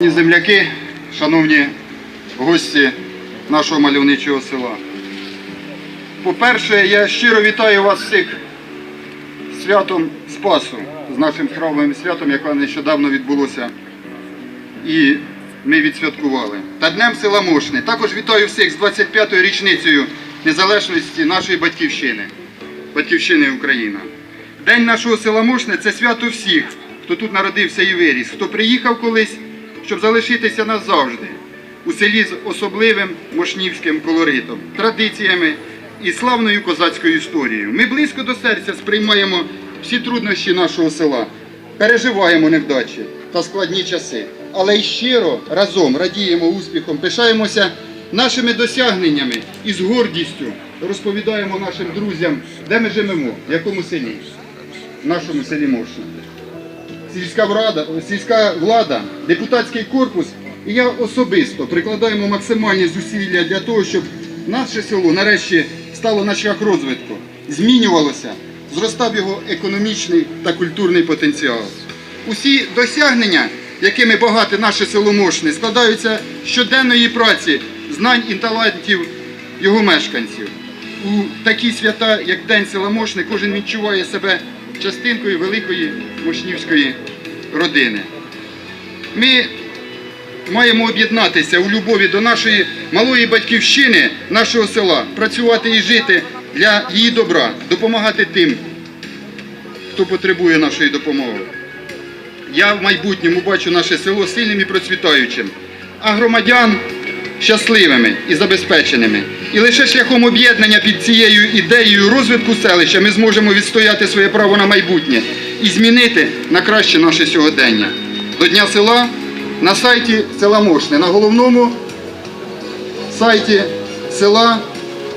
Шановні земляки, шановні гості нашого мальовничого села. По-перше, я щиро вітаю вас всіх святом Спасу, з нашим храмовим святом, яке нещодавно відбулося. І ми відсвяткували. Та Днем села Мошни. Також вітаю всіх з 25-ю річницею незалежності нашої батьківщини, батьківщини Україна. День нашого села Мошни це свято всіх, хто тут народився і виріс, хто приїхав колись, щоб залишитися назавжди у селі з особливим мошнівським колоритом, традиціями і славною козацькою історією. Ми близько до серця сприймаємо всі труднощі нашого села, переживаємо невдачі та складні часи, але й щиро разом радіємо успіхом, пишаємося нашими досягненнями і з гордістю розповідаємо нашим друзям, де ми живемо, в якому селі, в нашому селі Мошна сільська влада, сільська влада, депутатський корпус і я особисто прикладаємо максимальні зусилля для того, щоб наше село нарешті стало на шлях розвитку, змінювалося, зростав його економічний та культурний потенціал. Усі досягнення, якими багате наше село Мошне, складаються щоденної праці, знань і талантів його мешканців. У такі свята, як День села Мошни, кожен відчуває себе частинкою великої мошнівської родини. Ми маємо об'єднатися у любові до нашої малої батьківщини, нашого села, працювати і жити для її добра, допомагати тим, хто потребує нашої допомоги. Я в майбутньому бачу наше село сильним і процвітаючим, а громадян щасливими і забезпеченими. І лише шляхом об'єднання під цією ідеєю розвитку селища ми зможемо відстояти своє право на майбутнє і змінити на краще наше сьогодення. До Дня села на сайті села Мошне, на головному сайті села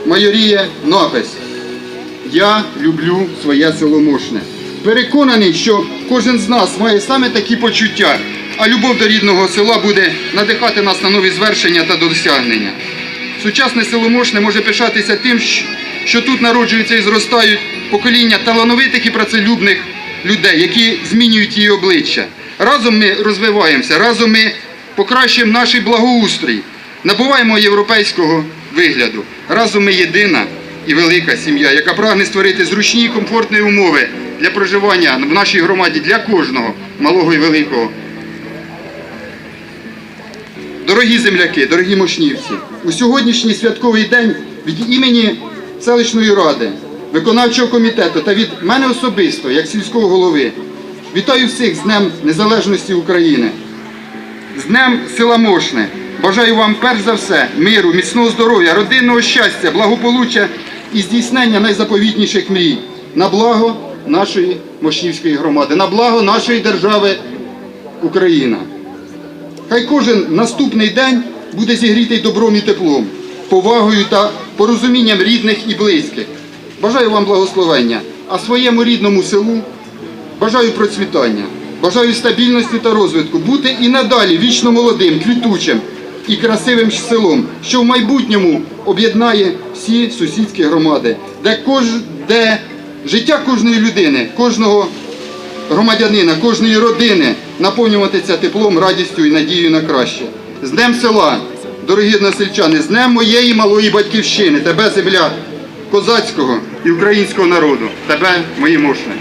Майоріє напис. Я люблю своє село Мошне. Переконаний, що кожен з нас має саме такі почуття, а любов до рідного села буде надихати нас на нові звершення та досягнення. Сучасне село Мошне може пишатися тим, що тут народжуються і зростають покоління талановитих і працелюбних людей, які змінюють її обличчя. Разом ми розвиваємося, разом ми покращуємо наш благоустрій, набуваємо європейського вигляду. Разом ми єдина і велика сім'я, яка прагне створити зручні і комфортні умови для проживання в нашій громаді для кожного малого і великого. Дорогі земляки, дорогі мошнівці, у сьогоднішній святковий день від імені селищної ради, виконавчого комітету та від мене особисто, як сільського голови, вітаю всіх з Днем Незалежності України, з Днем села Мошне. Бажаю вам перш за все миру, міцного здоров'я, родинного щастя, благополуччя і здійснення найзаповітніших мрій на благо нашої мошнівської громади, на благо нашої держави Україна. Хай кожен наступний день буде зігрітий добром і теплом, повагою та порозумінням рідних і близьких. Бажаю вам благословення, а своєму рідному селу бажаю процвітання, бажаю стабільності та розвитку, бути і надалі вічно молодим, квітучим і красивим селом, що в майбутньому об'єднає всі сусідські громади, де, кож... де життя кожної людини, кожного громадянина, кожної родини наповнюватися теплом, радістю і надією на краще. З Днем села, дорогі односельчани, з Днем моєї малої батьківщини, тебе земля козацького і українського народу, тебе, мої мошни.